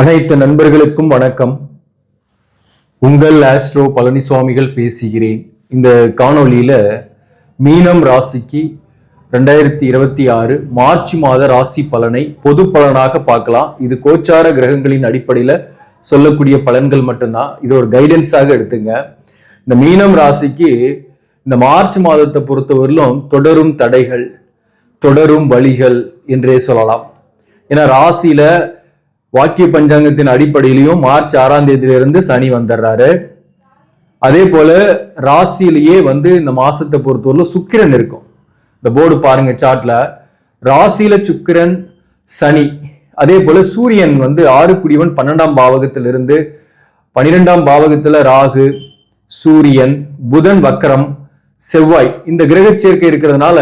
அனைத்து நண்பர்களுக்கும் வணக்கம். உங்கள் ஆஸ்ட்ரோ பழனிசுவாமிகள் பேசுகிறேன். இந்த காணொளியில் மீனம் ராசிக்கு ரெண்டாயிரத்தி இருபத்தி ஆறு மார்ச் மாத ராசி பலனை பொது பலனாக பார்க்கலாம். இது கோச்சார கிரகங்களின் அடிப்படையில் சொல்லக்கூடிய பலன்கள் மட்டும்தான். இது ஒரு கைடன்ஸாக எடுத்துங்க. இந்த மீனம் ராசிக்கு இந்த மார்ச் மாதத்தை பொறுத்தவரையிலும் தொடரும் தடைகள் தொடரும் வழிகள் என்றே சொல்லலாம். ஏன்னா ராசியில் வாக்கிய பஞ்சாங்கத்தின் அடிப்படையிலையும் மார்ச் ஆறாம் தேதியிலிருந்து சனி வந்துடுறாரு. அதே போல ராசியிலேயே வந்து இந்த மாசத்தை பொறுத்தவரையிலும் சுக்கிரன் இருக்கும். இந்த போர்டு பாருங்க சார்ட்ல. ராசியில சுக்கிரன் சனி. அதே போல சூரியன் வந்து ஆறு குடிவன் பன்னெண்டாம் பாவகத்திலிருந்து பனிரெண்டாம் பாவகத்துல ராகு சூரியன் புதன் வக்கரம் செவ்வாய் இந்த கிரக சேர்க்கை இருக்கிறதுனால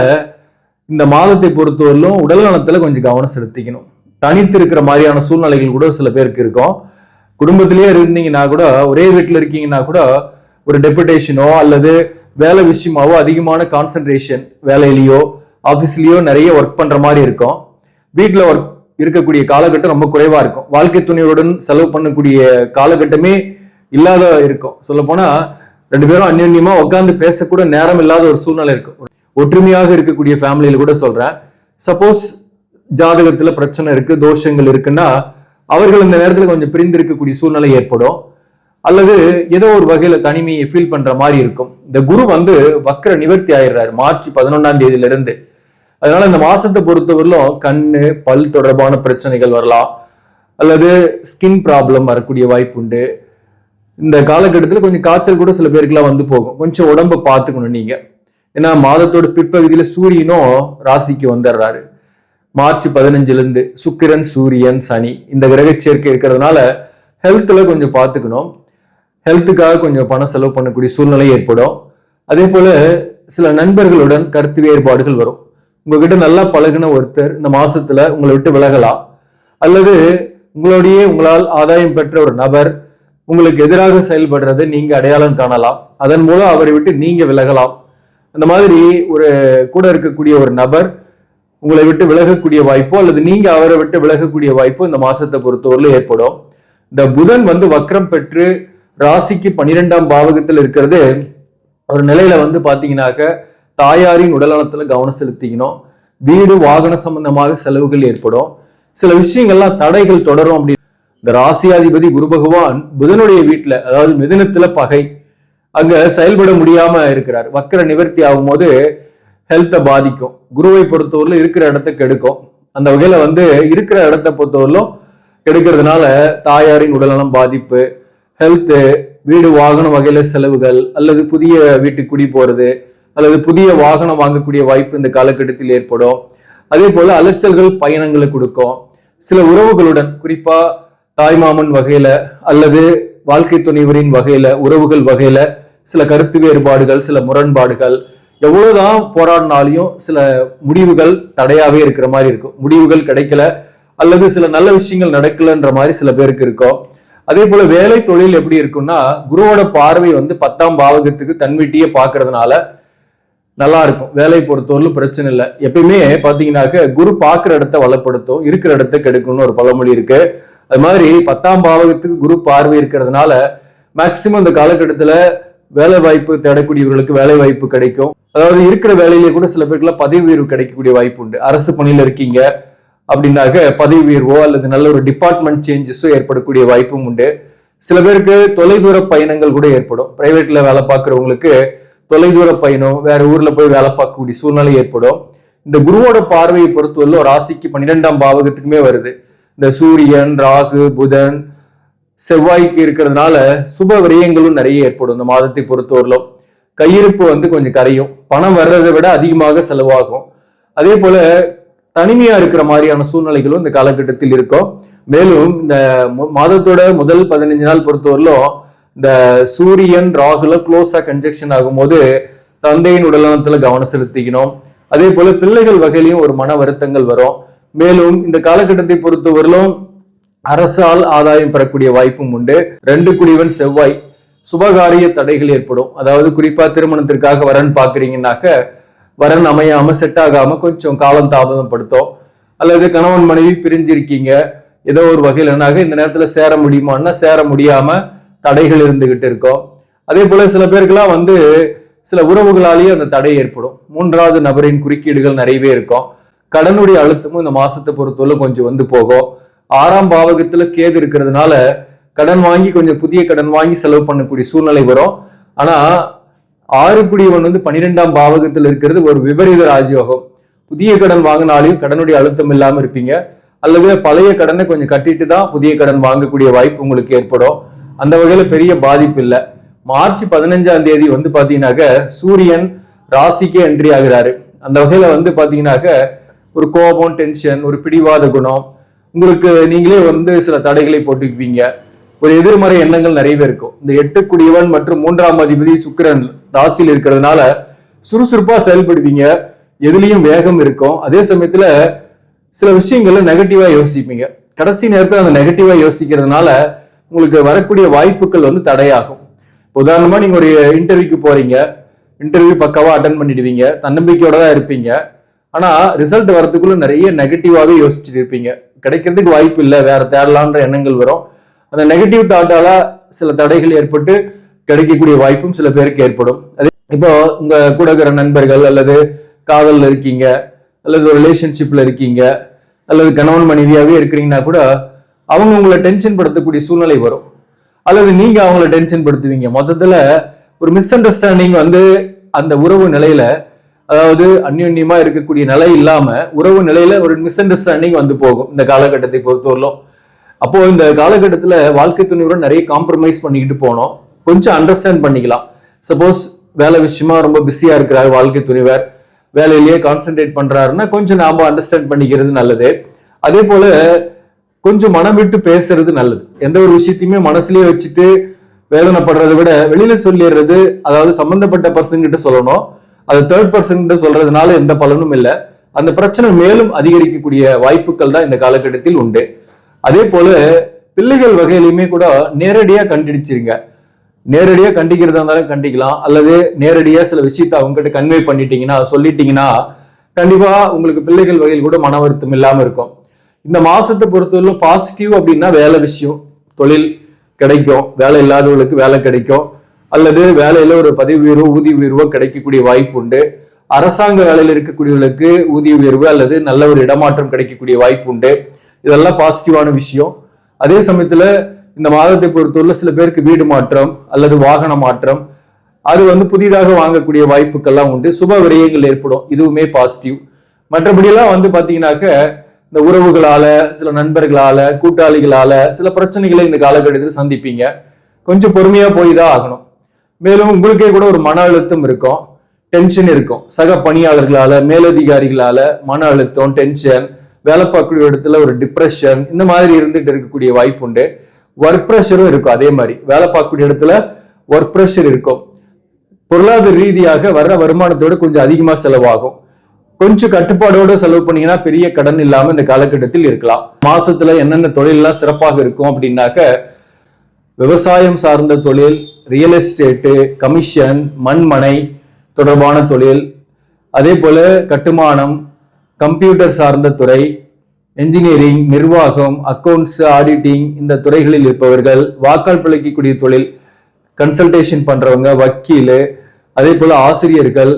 இந்த மாதத்தை பொறுத்தவரையிலும் உடல் நலத்துல கொஞ்சம் கவனம் செலுத்திக்கணும். தனித்து இருக்கிற மாதிரியான சூழ்நிலைகள் கூட சில பேருக்கு இருக்கும். குடும்பத்திலேயே இருந்தீங்கன்னா கூட ஒரே வீட்டில் இருக்கீங்கன்னா கூட ஒரு டெபுடேஷனோ அல்லது வேலை விஷயமாவோ அதிகமான கான்சென்ட்ரேஷன் வேலையிலையோ ஆஃபீஸ்லேயோ நிறைய ஒர்க் பண்ணுற மாதிரி இருக்கும். வீட்டில் ஒர்க் இருக்கக்கூடிய காலகட்டம் ரொம்ப குறைவாக இருக்கும். வாழ்க்கை துணையுடன் செலவு பண்ணக்கூடிய காலகட்டமே இல்லாத இருக்கும். சொல்லப்போனால் ரெண்டு பேரும் அந்யோன்யமாக உட்காந்து பேசக்கூட நேரம் இல்லாத ஒரு சூழ்நிலை இருக்கும். ஒற்றுமையாக இருக்கக்கூடிய ஃபேமிலியில் கூட சொல்கிறேன் சப்போஸ் ஜாதகத்துல பிரச்சனை இருக்கு தோஷங்கள் இருக்குன்னா அவர்கள் இந்த நேரத்துல கொஞ்சம் பிரிந்து இருக்கக்கூடிய சூழ்நிலை ஏற்படும். அல்லது ஏதோ ஒரு வகையில தனிமையை ஃபீல் பண்ற மாதிரி இருக்கும். இந்த குரு வந்து வக்கர நிவர்த்தி ஆயிடுறாரு மார்ச் பதினொன்னாம் தேதியில இருந்து அதனால இந்த மாசத்தை பொறுத்தவரையிலும் கண்ணு பல் தொடர்பான பிரச்சனைகள் வரலாம். அல்லது ஸ்கின் ப்ராப்ளம் வரக்கூடிய வாய்ப்பு உண்டு. இந்த காலகட்டத்தில் கொஞ்சம் காய்ச்சல் கூட சில பேருக்குலாம் வந்து போகும். கொஞ்சம் உடம்ப பார்த்துக்கணும் நீங்க. ஏன்னா மாதத்தோட பிற்பகுதியில சூரியனும் ராசிக்கு வந்துடுறாரு. மார்ச் பதினஞ்சுலேருந்து சுக்கிரன் சூரியன் சனி இந்த கிரக சேர்க்கை இருக்கிறதுனால ஹெல்த்தில் கொஞ்சம் பார்த்துக்கணும். ஹெல்த்துக்காக கொஞ்சம் பணம் செலவு பண்ணக்கூடிய சூழ்நிலை ஏற்படும். அதே போல் சில நண்பர்களுடன் கருத்து வேறுபாடுகள் வரும். உங்ககிட்ட நல்லா பழகுன ஒருத்தர் இந்த மாசத்துல உங்களை விட்டு விலகலாம். அல்லது உங்களுடைய உங்களால் ஆதாயம் பெற்ற ஒரு நபர் உங்களுக்கு எதிராக செயல்படுறதை நீங்க அடையாளம் காணலாம். அதன் மூலம் அவரை விட்டு நீங்க விலகலாம். அந்த மாதிரி ஒரு கூட இருக்கக்கூடிய ஒரு நபர் உங்களை விட்டு விலகக்கூடிய வாய்ப்போ அல்லது நீங்க அவரை விட்டு விலகக்கூடிய வாய்ப்போ இந்த மாசத்தை பொறுத்தவரையில ஏற்படும். இந்த புதன் வந்து வக்ரம் பெற்று ராசிக்கு பன்னிரெண்டாம் பாவகத்தில் இருக்கிறது. ஒரு நிலையில வந்து பாத்தீங்கன்னாக்க தாயாரின் உடல்நலத்துல கவனம் செலுத்திக்கணும். வீடு வாகன சம்பந்தமாக செலவுகள் ஏற்படும். சில விஷயங்கள்லாம் தடைகள் தொடரும் அப்படி. இந்த ராசியாதிபதி குரு பகவான் புதனுடைய வீட்டுல அதாவது மிதனத்துல பகை. அங்க செயல்பட முடியாம இருக்கிறார். வக்கர நிவர்த்தி ஆகும்போது ஹெல்த்தை பாதிக்கும். குருவை பொறுத்தவரையிலும் இருக்கிற இடத்த கெடுக்கும். அந்த வகையில் வந்து இருக்கிற இடத்த பொறுத்தவரையிலும் கெடுக்கிறதுனால தாயாரின் உடல்நலம் பாதிப்பு ஹெல்த்து வீடு வாகனம் வகையில் செலவுகள் அல்லது புதிய வீட்டுக்கு குடி போகிறது அல்லது புதிய வாகனம் வாங்கக்கூடிய வாய்ப்பு இந்த காலகட்டத்தில் ஏற்படும். அதே போல் அலைச்சல்கள் பயணங்களை கொடுக்கும். சில உறவுகளுடன் குறிப்பாக தாய்மாமன் வகையில் அல்லது வாழ்க்கை துணைவரின் வகையில் உறவுகள் வகையில் சில கருத்து வேறுபாடுகள் சில முரண்பாடுகள் எவ்வளவுதான் போராடினாலையும் சில முடிவுகள் தடையாவே இருக்கிற மாதிரி இருக்கும் முடிவுகள் கிடைக்கல. அல்லது சில நல்ல விஷயங்கள் நடக்கலன்ற மாதிரி சில பேருக்கு இருக்கும் அதே போல வேலை தொழில் எப்படி இருக்கும்னா குருவோட பார்வை வந்து பத்தாம் பாவகத்துக்கு தன்வீட்டியே பாக்குறதுனால நல்லா இருக்கும். வேலையை பொறுத்தவரையிலும் பிரச்சனை இல்லை. எப்பயுமே பாத்தீங்கன்னாக்க குரு பார்க்குற இடத்த வளப்படுத்தும் இருக்கிற இடத்த கெடுக்கும்னு ஒரு பழமொழி இருக்கு. அது மாதிரி பத்தாம் பாவகத்துக்கு குரு பார்வை இருக்கிறதுனால மேக்சிமம் இந்த காலகட்டத்துல வேலை வாய்ப்பு தேடக்கூடியவர்களுக்கு வேலை வாய்ப்பு கிடைக்கும். அதாவது இருக்கிற வேலையிலேயே கூட சில பேருக்குலாம் பதவி உயர்வு கிடைக்கக்கூடிய வாய்ப்பு உண்டு. அரசு பணியில் இருக்கீங்க அப்படின்னாக்க பதவி உயர்வோ அல்லது நல்ல ஒரு டிபார்ட்மெண்ட் சேஞ்சஸோ ஏற்படக்கூடிய வாய்ப்பும் உண்டு. சில பேருக்கு தொலைதூர பயணங்கள் கூட ஏற்படும். பிரைவேட்ல வேலை பார்க்குறவங்களுக்கு தொலைதூர பயணம் வேற ஊர்ல போய் வேலை பார்க்கக்கூடிய சூழ்நிலை ஏற்படும். இந்த குருவோட பார்வையை பொறுத்தவரை ராசிக்கு பன்னிரெண்டாம் பாவகத்துக்குமே வருது. இந்த சூரியன் ராகு புதன் செவ்வாய்க்கு இருக்கிறதுனால சுப விரயங்களும் நிறைய ஏற்படும். இந்த மாதத்தை பொறுத்தவரையிலும் கையிருப்பு வந்து கொஞ்சம் கரையும். பணம் வர்றதை விட அதிகமாக செலவாகும். அதே போல தனிமையா இருக்கிற மாதிரியான சூழ்நிலைகளும் இந்த காலகட்டத்தில் இருக்கும். மேலும் இந்த மாதத்தோட முதல் பதினஞ்சு நாள் பொறுத்தவரையிலும் இந்த சூரியன் ராகுல க்ளோஸா கன்ஜெக்ஷன் ஆகும்போது தந்தையின் உடல்நலத்துல கவனம் செலுத்திக்கணும். அதே போல பிள்ளைகள் வகையிலையும் ஒரு மன வருத்தங்கள் வரும். மேலும் இந்த காலகட்டத்தை பொறுத்தவரையிலும் அரசால் ஆதாயம் பெறக்கூடிய வாய்ப்பும் உண்டு. ரெண்டு குடிவன் செவ்வாய் சுபகாரிய தடைகள் ஏற்படும். அதாவது குறிப்பா திருமணத்திற்காக வரன் பாக்குறீங்கன்னாக்க வரன் அமையாம செட் ஆகாம கொஞ்சம் காலம் தாமதப்படுத்தும். அல்லது கணவன் மனைவி பிரிஞ்சிருக்கீங்க ஏதோ ஒரு வகையில் என்னாக இந்த நேரத்துல சேர முடியுமான்னா சேர முடியாம தடைகள் இருந்துகிட்டு இருக்கும். அதே போல சில பேருக்கெல்லாம் வந்து சில உறவுகளாலேயே அந்த தடை ஏற்படும். மூன்றாவது நபரின் குறுக்கீடுகள் நிறையவே இருக்கும். கடனுடைய அழுத்தமும் இந்த மாசத்தை பொறுத்தவரை கொஞ்சம் வந்து போகும். ஆறாம் பாவகத்துல கேது இருக்கிறதுனால கடன் வாங்கி கொஞ்சம் புதிய கடன் வாங்கி செலவு பண்ணக்கூடிய சூழ்நிலை வரும். ஆனா ஆறுக்குடியவன் வந்து பன்னிரெண்டாம் பாவகத்தில் இருக்கிறது ஒரு விபரீத ராஜயோகம். புதிய கடன் வாங்கினாலையும் கடனுடைய அழுத்தம் இல்லாம இருப்பீங்க. அல்லது பழைய கடனை கொஞ்சம் கட்டிட்டு தான் புதிய கடன் வாங்கக்கூடிய வாய்ப்பு உங்களுக்கு ஏற்படும். அந்த வகையில பெரிய பாதிப்பு இல்லை. மார்ச் பதினஞ்சாம் தேதி வந்து பாத்தீங்கன்னாக்க சூரியன் ராசிக்கு என்ட்ரி ஆகுறாரு. அந்த வகையில வந்து பாத்தீங்கன்னாக்க ஒரு கோபம் டென்ஷன் ஒரு பிடிவாத குணம் உங்களுக்கு நீங்களே வந்து சில தடைகளை போட்டுக்குவீங்க. ஒரு எதிர்மறை எண்ணங்கள் நிறையவே இருக்கும். இந்த எட்டு குடியவன் மற்றும் மூன்றாம் அதிபதி சுக்கிரன் ராசியில் இருக்கிறதுனால சுறுசுறுப்பா செயல்படுவீங்க. எதுலேயும் வேகம் இருக்கும். அதே சமயத்துல சில விஷயங்கள்ல நெகட்டிவா யோசிப்பீங்க. கடைசி நேரத்தில் அந்த நெகட்டிவா யோசிக்கிறதுனால உங்களுக்கு வரக்கூடிய வாய்ப்புகள் வந்து தடையாகும். உதாரணமா நீங்க ஒரு இன்டர்வியூக்கு போறீங்க. இன்டர்வியூ பக்காவா அட்டன் பண்ணிடுவீங்க. தன்னம்பிக்கையோட தான் இருப்பீங்க. ஆனா ரிசல்ட் வரதுக்குள்ள நிறைய நெகட்டிவாவே யோசிச்சுட்டு இருப்பீங்க. கிடைக்கிறதுக்கு வாய்ப்பு இல்லை வேற தேடலான்ற எண்ணங்கள் வரும். அந்த நெகட்டிவ் தாட்டால சில தடைகள் ஏற்பட்டு கிடைக்கக்கூடிய வாய்ப்பும் சில பேருக்கு ஏற்படும். அதே இப்போ உங்க கூட இருக்கிற நண்பர்கள் அல்லது காதலில் இருக்கீங்க அல்லது ஒரு ரிலேஷன்ஷிப்ல இருக்கீங்க அல்லது கணவன் மனைவியாகவே இருக்கிறீங்கன்னா கூட அவங்க உங்களை டென்ஷன் படுத்தக்கூடிய சூழ்நிலை வரும். அல்லது நீங்க அவங்கள டென்ஷன் படுத்துவீங்க. மொத்தத்துல ஒரு மிஸ் அண்டர்ஸ்டாண்டிங் வந்து அந்த உறவு நிலையில அதாவது அந்யோன்யமா இருக்கக்கூடிய நிலை இல்லாம உறவு நிலையில ஒரு மிஸ் அண்டர்ஸ்டாண்டிங் வந்து போகும் இந்த காலகட்டத்தை பொறுத்தவரையிலும். அப்போ இந்த காலகட்டத்துல வாழ்க்கை துணையுடன் நிறைய காம்ப்ரமைஸ் பண்ணிக்கிட்டு போனோம். கொஞ்சம் அண்டர்ஸ்டாண்ட் பண்ணிக்கலாம். சப்போஸ் வேலை விஷயமா ரொம்ப பிஸியா இருக்கிறார் வாழ்க்கை துணைவர். வேலையிலேயே கான்சென்ட்ரேட் பண்றாருன்னா கொஞ்சம் நாம அண்டர்ஸ்டாண்ட் பண்ணிக்கிறது நல்லது. அதே போல கொஞ்சம் மனம் விட்டு பேசுறது நல்லது. எந்த ஒரு விஷயத்தையுமே மனசுலயே வச்சுட்டு வேதனைப்படுறதை விட வெளியில சொல்லிடுறது அதாவது சம்பந்தப்பட்ட பர்சன் கிட்ட சொல்லணும். அது தேர்ட் பர்சன் சொல்றதுனால எந்த பலனும் இல்லை. அந்த பிரச்சனை மேலும் அதிகரிக்கக்கூடிய வாய்ப்புகள் தான் இந்த காலகட்டத்தில் உண்டு. அதே போல பிள்ளைகள் வகையிலுமே கூட நேரடியாக கண்டிச்சிருங்க நேரடியாக கண்டிக்கிறதா இருந்தாலும் கண்டிக்கலாம். அல்லது நேரடியாக சில விஷயத்த அவங்ககிட்ட கன்வே பண்ணிட்டீங்கன்னா சொல்லிட்டீங்கன்னா கண்டிப்பாக உங்களுக்கு பிள்ளைகள் வகையில் கூட மன வருத்தம் இல்லாமல் இருக்கும். இந்த மாசத்தை பொறுத்தவரையிலும் பாசிட்டிவ் அப்படின்னா வேலை விஷயம். தொழில் கிடைக்கும். வேலை இல்லாதவர்களுக்கு வேலை கிடைக்கும். அல்லது வேலையில ஒரு பதவி உயர்வோ ஊதிய உயர்வோ கிடைக்கக்கூடிய வாய்ப்பு உண்டு. அரசாங்க வேலையில் இருக்கக்கூடியவர்களுக்கு ஊதிய உயர்வு அல்லது நல்ல ஒரு இடமாற்றம் கிடைக்கக்கூடிய வாய்ப்பு உண்டு. இதெல்லாம் பாசிட்டிவான விஷயம். அதே சமயத்துல இந்த மாதத்தை பொறுத்தவரை சில பேருக்கு வீடு மாற்றம் அல்லது வாகன மாற்றம் அது வந்து புதிதாக வாங்கக்கூடிய வாய்ப்புகள்லாம் உண்டு. சுப விரயங்கள் ஏற்படும். இதுவுமே பாசிட்டிவ் மற்றபடியெல்லாம் வந்து பாத்தீங்கன்னாக்க இந்த உறவுகளால சில நண்பர்களால கூட்டாளிகளால சில பிரச்சனைகளை இந்த காலகட்டத்தில் சந்திப்பீங்க. கொஞ்சம் பொறுமையா போய் தான் ஆகணும். மேலும் உங்களுக்கே கூட ஒரு மன அழுத்தம் இருக்கும் டென்ஷன் இருக்கும். சக பணியாளர்களால மேலதிகாரிகளால மன அழுத்தம் டென்ஷன் வேலை பார்க்கக்கூடிய இடத்துல ஒரு டிப்ரெஷன் இந்த மாதிரி இருந்துட்டு இருக்கக்கூடிய வாய்ப்பு உண்டு. ஒர்க் ப்ரெஷரும் இருக்கும் அதே மாதிரி. வேலை பார்க்கக்கூடிய இடத்துல ஒர்க் ப்ரெஷர் இருக்கும். பொருளாதார ரீதியாக வர்ற வருமானத்தோட கொஞ்சம் அதிகமா செலவாகும். கொஞ்சம் கட்டுப்பாடோட செலவு பண்ணீங்கன்னா பெரிய கடன் இல்லாம இந்த காலகட்டத்தில் இருக்கலாம். மாசத்துல என்னென்ன தொழிலெல்லாம் சிறப்பாக இருக்கும் அப்படின்னாக்க விவசாயம் சார்ந்த தொழில் ரியல் எஸ்டேட்டு கமிஷன் மண்மனை தொடர்பான தொழில் அதே போல் கட்டுமானம் கம்ப்யூட்டர் சார்ந்த துறை என்ஜினியரிங் நிர்வாகம் அக்கௌண்ட்ஸ் ஆடிட்டிங் இந்த துறைகளில் இருப்பவர்கள் வாக்கால் பிழைக்கக்கூடிய தொழில் கன்சல்டேஷன் பண்ணுறவங்க வக்கீல் அதே போல் ஆசிரியர்கள்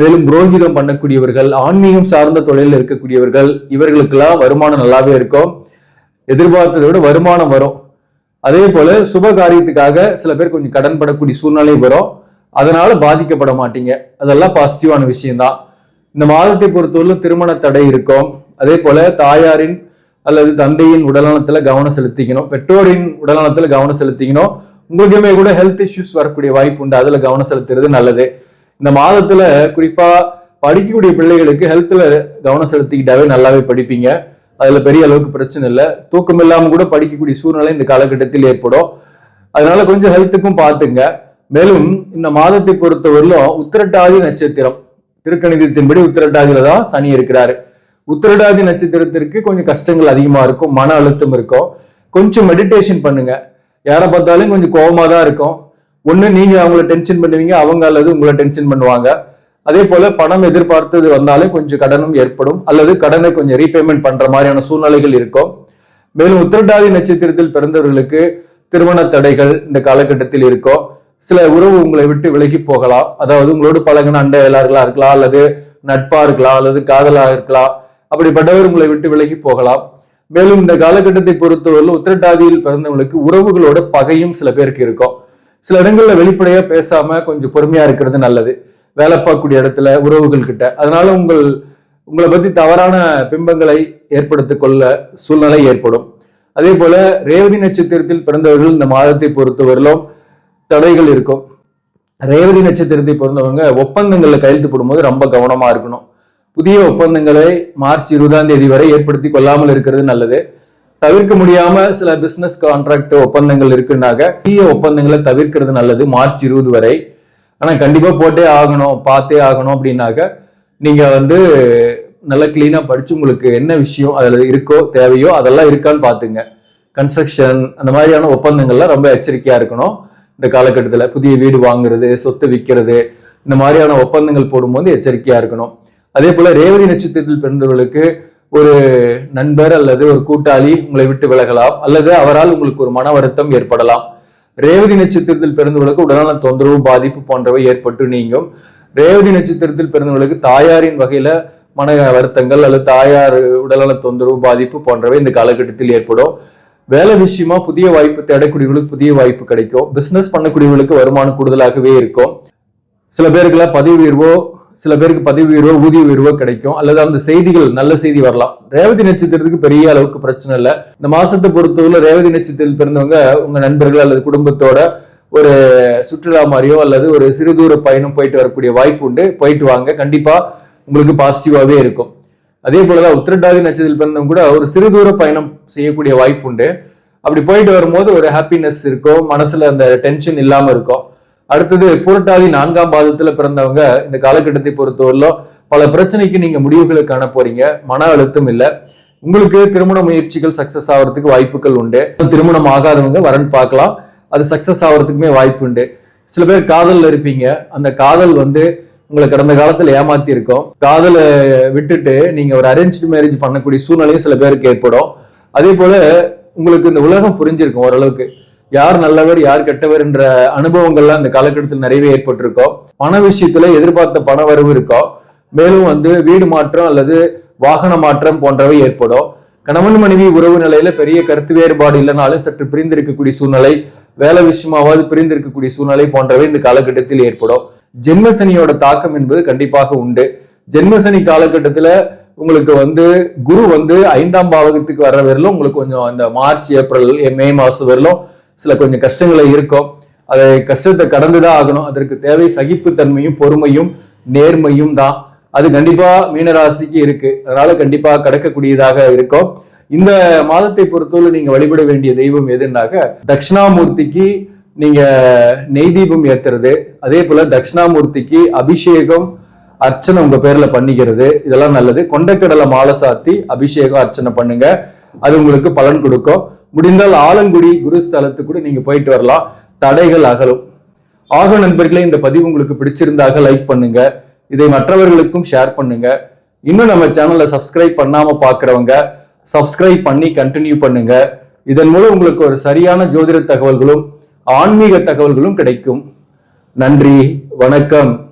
மேலும் புரோகிதம் பண்ணக்கூடியவர்கள் ஆன்மீகம் சார்ந்த தொழிலில் இருக்கக்கூடியவர்கள் இவர்களுக்கெல்லாம் வருமானம் நல்லாவே இருக்கும். எதிர்பார்த்ததை விட வருமானம் வரும். அதே போல சுப காரியத்துக்காக சில பேர் கொஞ்சம் கடன் படக்கூடிய சூழ்நிலை வரும். அதனால பாதிக்கப்பட மாட்டீங்க. அதெல்லாம் பாசிட்டிவான விஷயம்தான். இந்த மாதத்தை பொறுத்தவரை திருமண தடை இருக்கும். அதே போல தாயாரின் அல்லது தந்தையின் உடல்நலத்துல கவனம் செலுத்திக்கணும். பெற்றோரின் உடல்நலத்துல கவனம் செலுத்திக்கணும். உங்களுக்குமே கூட ஹெல்த் இஷ்யூஸ் வரக்கூடிய வாய்ப்பு உண்டு. அதுல கவனம் செலுத்துறது நல்லது. இந்த மாதத்துல குறிப்பா படிக்கக்கூடிய பிள்ளைகளுக்கு ஹெல்த்ல கவனம் செலுத்திக்கிட்டாவே நல்லாவே படிப்பீங்க. அதில் பெரிய அளவுக்கு பிரச்சனை இல்லை. தூக்கம் இல்லாமல் கூட படிக்கக்கூடிய சூழ்நிலை இந்த காலகட்டத்தில் ஏற்படும். அதனால கொஞ்சம் ஹெல்த்துக்கும் பார்த்துங்க மேலும் இந்த மாதத்தை பொறுத்தவரையிலும் உத்திரட்டாதி நட்சத்திரம் திருக்கணிதத்தின்படி உத்திரட்டாதியில தான் சனி இருக்கிறாரு. உத்திரடாதி நட்சத்திரத்திற்கு கொஞ்சம் கஷ்டங்கள் அதிகமாக இருக்கும் மன அழுத்தம் இருக்கும். கொஞ்சம் மெடிடேஷன் பண்ணுங்க. யாரை பார்த்தாலும் கொஞ்சம் கோபமாக தான் இருக்கும். ஒன்று நீங்கள் அவங்கள டென்ஷன் பண்ணுவீங்க அவங்க அல்லது உங்களை டென்ஷன் பண்ணுவாங்க. அதே போல பணம் எதிர்பார்த்தது வந்தாலே கொஞ்சம் கடனும் ஏற்படும் அல்லது கடனை கொஞ்சம் ரீபேமெண்ட் பண்ற மாதிரியான சூழ்நிலைகள் இருக்கும். மேலும் உத்திரட்டாதி நட்சத்திரத்தில் பிறந்தவர்களுக்கு திருமண தடைகள் இந்த காலகட்டத்தில் இருக்கும். சில உறவு உங்களை விட்டு விலகி போகலாம். அதாவது உங்களோடு பழகின அண்டையலார்களா இருக்கலாம் அல்லது நட்பா இருக்கலாம் அல்லது காதலா இருக்கலாம். அப்படிப்பட்டவர் உங்களை விட்டு விலகி போகலாம். மேலும் இந்த காலகட்டத்தை பொறுத்தவரையில் உத்திரட்டாதியில் பிறந்தவங்களுக்கு உறவுகளோட பகையும் சில பேருக்கு இருக்கும். சில இடங்கள்ல வெளிப்படையா பேசாம கொஞ்சம் பொறுமையா இருக்கிறது நல்லது. வேலை பார்க்கக்கூடிய இடத்துல உறவுகள் கிட்ட அதனால உங்கள் உங்களை பத்தி தவறான பிம்பங்களை ஏற்படுத்தி கொள்ள சூழ்நிலை ஏற்படும். அதே போல ரேவதி நட்சத்திரத்தில் பிறந்தவர்கள் இந்த மாதத்தை பொறுத்தவரையிலும் தடைகள் இருக்கும். ரேவதி நட்சத்திரத்தை பிறந்தவங்க ஒப்பந்தங்களில் கையெழுத்து போடும்போது ரொம்ப கவனமா இருக்கணும். புதிய ஒப்பந்தங்களை மார்ச் இருபதாம் தேதி வரை ஏற்படுத்தி கொள்ளாமல் இருக்கிறது நல்லது. தவிர்க்க முடியாம சில பிசினஸ் கான்ட்ராக்ட் ஒப்பந்தங்கள் இருக்குன்னாக்க புதிய ஒப்பந்தங்களை தவிர்க்கிறது நல்லது. மார்ச் இருபது வரை ஆனால் கண்டிப்பாக போட்டே ஆகணும் பார்த்தே ஆகணும் அப்படின்னாக்க நீங்கள் வந்து நல்லா க்ளீனாக படித்து உங்களுக்கு என்ன விஷயம் அதில் இருக்கோ தேவையோ அதெல்லாம் இருக்கான்னு பார்த்துங்க. கன்ஸ்ட்ரக்ஷன் அந்த மாதிரியான ஒப்பந்தங்கள்லாம் ரொம்ப எச்சரிக்கையாக இருக்கணும். இந்த காலகட்டத்தில் புதிய வீடு வாங்குறது சொத்து விற்கிறது இந்த மாதிரியான ஒப்பந்தங்கள் போடும்போது எச்சரிக்கையாக இருக்கணும். அதே போல் ரேவதி நட்சத்திரத்தில் பிறந்தவர்களுக்கு ஒரு நண்பர் அல்லது ஒரு கூட்டாளி உங்களை விட்டு விலகலாம் அல்லது அவரால் உங்களுக்கு ஒரு மன வருத்தம் ஏற்படலாம். ரேவதி நட்சத்திரத்தில் பிறந்தவர்களுக்கு உடல்நல தொந்தரவு பாதிப்பு போன்றவை ஏற்பட்டு நீங்கும். ரேவதி நட்சத்திரத்தில் பிறந்தவர்களுக்கு தாயாரின் வகையில மன வருத்தங்கள் அல்லது தாயார் உடல்நல தொந்தரவு பாதிப்பு போன்றவை இந்த காலகட்டத்தில் ஏற்படும். வேலை விஷயமா புதிய வாய்ப்பு தேடக்கூடியவர்களுக்கு புதிய வாய்ப்பு கிடைக்கும். பிசினஸ் பண்ணக்கூடியவர்களுக்கு வருமானம் கூடுதலாகவே இருக்கும். சில பேருக்குலாம் பதவி உயர்வோ சில பேருக்கு பதவி உயர்வோ ஊதிய உயர்வோ கிடைக்கும். அல்லது அந்த செய்திகள் நல்ல செய்தி வரலாம். ரேவதி நட்சத்திரத்துக்கு பெரிய அளவுக்கு பிரச்சனை இல்லை. இந்த மாசத்தை பொறுத்தவரை ரேவதி நட்சத்திரத்தில் பிறந்தவங்க உங்க நண்பர்கள் அல்லது குடும்பத்தோட ஒரு சுற்றுலா மாதிரியோ அல்லது ஒரு சிறு தூர பயணம் போயிட்டு வரக்கூடிய வாய்ப்பு உண்டு. போயிட்டு வாங்க. கண்டிப்பா உங்களுக்கு பாசிட்டிவாகவே இருக்கும். அதே போலதான் உத்திரட்டாதி நட்சத்திரத்தில் பிறந்தவங்க கூட ஒரு சிறு தூர பயணம் செய்யக்கூடிய வாய்ப்பு உண்டு. அப்படி போயிட்டு வரும்போது ஒரு ஹாப்பினஸ் இருக்கும் மனசுல அந்த டென்ஷன் இல்லாம இருக்கும் அடுத்தது புரட்டாதி நான்காம் பாதத்துல பிறந்தவங்க இந்த காலகட்டத்தை பொறுத்தவரையிலும் பல பிரச்சனைக்கு நீங்க முடிவுகளை காண போறீங்க. மன அழுத்தம் இல்லை. உங்களுக்கு திருமண முயற்சிகள் சக்சஸ் ஆகிறதுக்கு வாய்ப்புகள் உண்டு. திருமணம் ஆகாதவங்க வரன் பார்க்கலாம். அது சக்சஸ் ஆகிறதுக்குமே வாய்ப்பு உண்டு. சில பேர் காதல்ல இருப்பீங்க. அந்த காதல் வந்து உங்களை கடந்த காலத்துல ஏமாத்தி இருக்கும். காதலை விட்டுட்டு நீங்க ஒரு அரேஞ்ச் மேரேஜ் பண்ணக்கூடிய சூழ்நிலையும் சில பேருக்கு ஏற்படும். அதே போல உங்களுக்கு இந்த உலகம் புரிஞ்சிருக்கும் ஓரளவுக்கு. யார் நல்லவர் யார் கெட்டவர் என்ற அனுபவங்கள்லாம் இந்த காலகட்டத்தில் நிறையவே ஏற்பட்டிருக்கோம் பண விஷயத்துல எதிர்பார்த்த பண வரவு இருக்கோ. மேலும் வந்து வீடு மாற்றம் அல்லது வாகன மாற்றம் போன்றவை ஏற்படும். கணவன் மனைவி உறவு நிலையில பெரிய கருத்து வேறுபாடு இல்லைனாலும் சற்று பிரிந்திருக்கக்கூடிய சூழ்நிலை வேலை விஷயமாவது பிரிந்திருக்கக்கூடிய சூழ்நிலை போன்றவை இந்த காலகட்டத்தில் ஏற்படும். ஜென்மசனியோட தாக்கம் என்பது கண்டிப்பாக உண்டு. ஜென்மசனி காலகட்டத்துல உங்களுக்கு வந்து குரு வந்து ஐந்தாம் பாவகத்துக்கு வர வரையிலும் உங்களுக்கு கொஞ்சம் அந்த மார்ச் ஏப்ரல் மே மாசம் வரையிலும் சில கொஞ்சம் கஷ்டங்களை இருக்கும். அதை கஷ்டத்தை கடந்துதான் ஆகணும். அதற்கு தேவை சகிப்புத்தன்மையும் பொறுமையும் நேர்மையும் தான். அது கண்டிப்பா மீனராசிக்கு இருக்கு. அதனால கண்டிப்பா கடக்கக்கூடியதாக இருக்கும். இந்த மாதத்தை பொறுத்தவரை நீங்க வழிபட வேண்டிய தெய்வம் எதுனாக்க தட்சிணாமூர்த்திக்கு நீங்க நெய் தீபம் ஏத்துறது. அதே போல தட்சிணாமூர்த்திக்கு அபிஷேகம் அர்ச்சனை உங்க பேர்ல பண்ணிக்கிறது. இதெல்லாம் நல்லது. கொண்டக்கடலை மாலை சாத்தி அபிஷேகம் அர்ச்சனை பண்ணுங்க. அது உங்களுக்கு பலன் கொடுக்கும். முடிந்தால் ஆலங்குடி குருஸ்தலத்து கூட நீங்க போயிட்டு வரலாம். தடைகள் அகலும். ஆக நண்பர்களே இந்த பதிவு உங்களுக்கு பிடிச்சிருந்தாக லைக் பண்ணுங்க. இதை மற்றவர்களுக்கும் ஷேர் பண்ணுங்க. இன்னும் நம்ம சேனலை சப்ஸ்கிரைப் பண்ணாம பாக்குறவங்க சப்ஸ்கிரைப் பண்ணி கண்டினியூ பண்ணுங்க. இதன் மூலம் உங்களுக்கு ஒரு சரியான ஜோதிட தகவல்களும் ஆன்மீக தகவல்களும் கிடைக்கும். நன்றி வணக்கம்.